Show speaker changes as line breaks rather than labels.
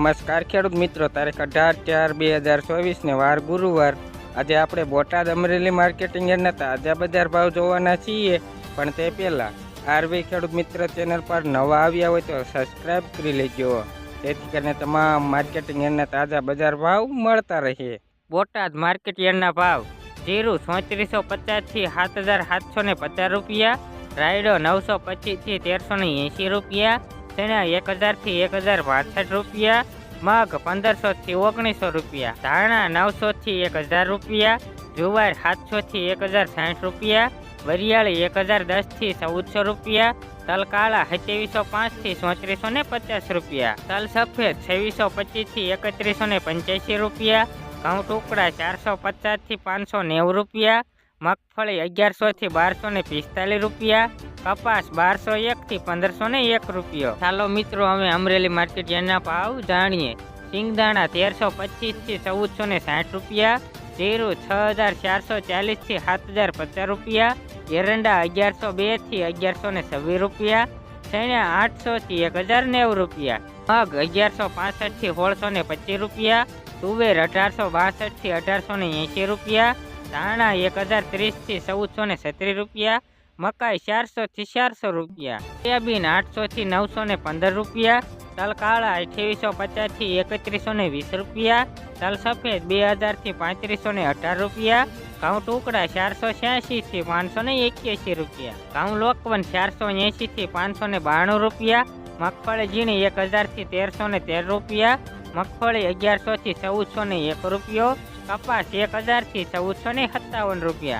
નમસ્કાર ખેડૂત મિત્રો, તારીખ અઢાર ચાર બે હજાર ચોવીસને વાર ગુરુવાર. આજે આપણે બોટાદ અમરેલી માર્કેટિંગ યાર્ડના તાજા બજાર ભાવ જોવાના છીએ. પણ તે પહેલાં, આરવી ખેડૂત મિત્ર ચેનલ પર નવા આવ્યા હોય તો સબસ્ક્રાઈબ કરી લેજો. જેથી કરીને તમામ માર્કેટિંગ યાર્ડના તાજા બજાર ભાવ મળતા રહે. બોટાદ માર્કેટ યાર્ડના ભાવ, જીરું ચોત્રીસો પચાસથી સાત હજાર સાતસો ને પચાસ રૂપિયા, રાયડો નવસો પચીસથી તેરસો ને એંશી રૂપિયા ચણા એક હજારથી એક હજાર બાસઠ રૂપિયા, મગ પંદરસોથી ઓગણીસો રૂપિયા, ધાણા નવસોથી એક હજાર રૂપિયા, જુવાર સાતસોથી એક હજાર સાઠ રૂપિયા, વરિયાળી એક હજાર દસથી ચૌદસો રૂપિયા તલ કાળા સત્યાવીસો પાંચથી ચોત્રીસો ને પચાસ રૂપિયા તલ સફેદ છવ્વીસો પચીસથી એકત્રીસો ને પંચ્યાસી રૂપિયા, ઘઉં ટુકડા ચારસો પચાસથી પાંચસો નેવું રૂપિયા, મગફળી અગિયારસોથી બારસો ને પિસ્તાલીસ રૂપિયા કપાસ બારસો એકથી પંદરસો ને એક રૂપિયો. ચાલો મિત્રો અમે અમરેલી માર્કેટ યાર્ડના ભાવ જાણીએ. સિંગદાણા તેરસો પચીસથી ચૌદસો ને સાઠ રૂપિયા, જીરું છ હજાર ચારસો ચાલીસથી સાત હજાર પચાસ રૂપિયા, એરંડા અગિયારસો બેથી અગિયારસો ને છવ્વીસ રૂપિયા, ચણા આઠસોથી એક હજાર નેવું રૂપિયા, મગ અગિયારસો પાસઠથી સોળસો ને પચીસ રૂપિયા, તુવેર અઢારસો બાસઠથી અઢારસો ને એંશી રૂપિયા, ધાણા એક હજાર ત્રીસથી ચૌદસો ને છત્રીસ રૂપિયા મકાઈ ચારસોથી ચારસો રૂપિયા, સોયાબીન આઠસોથી નવસો ને પંદર રૂપિયા તલ કાળા અઠ્યાવીસો પચાસથી એકત્રીસો ને વીસ રૂપિયા તલ સફેદ બે હજારથી પાંત્રીસો ને અઢાર રૂપિયા, ઘઉં ટુકડા ચારસો છ્યાસીથી પાંચસો ને એક્યાસી રૂપિયા, ઘઉં લોકવન ચારસો એંશીથી પાંચસો ને બાણું રૂપિયા, મગફળી ઝીણી એક હજારથી તેરસો ને તેર રૂપિયા, મગફળી અગિયારસોથી ચૌદસો ને એક રૂપિયો, કપાસ એક હજારથી ચૌદસો ને સત્તાવન રૂપિયા.